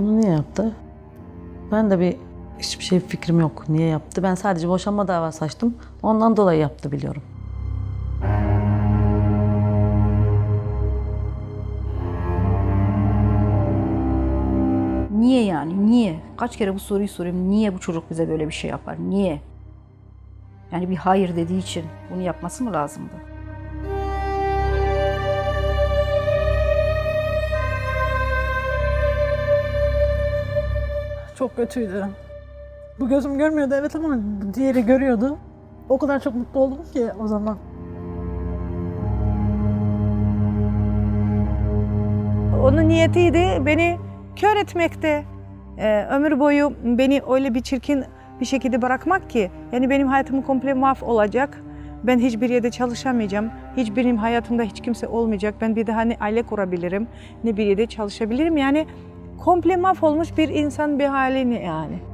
yaptı? Ben de bir hiçbir şey fikrim yok niye yaptı. Ben sadece boşanma davası açtım. Ondan dolayı yaptı biliyorum. Niye yani? Niye? Kaç kere bu soruyu soruyorum. Niye bu çocuk bize böyle bir şey yapar? Niye? Yani bir hayır dediği için bunu yapması mı lazımdı? Çok kötüydü. Bu gözüm görmüyordu evet ama diğeri görüyordu. O kadar çok mutlu oldum ki o zaman. Onun niyetiydi beni kör etmekte. Ee, ömür boyu beni öyle bir çirkin bir şekilde bırakmak ki yani benim hayatım komple mahv olacak. Ben hiçbir yerde çalışamayacağım. Hiç benim hayatımda hiç kimse olmayacak. Ben bir daha ne aile kurabilirim ne bir yerde çalışabilirim. Yani komple mahvolmuş bir insan bir halini yani.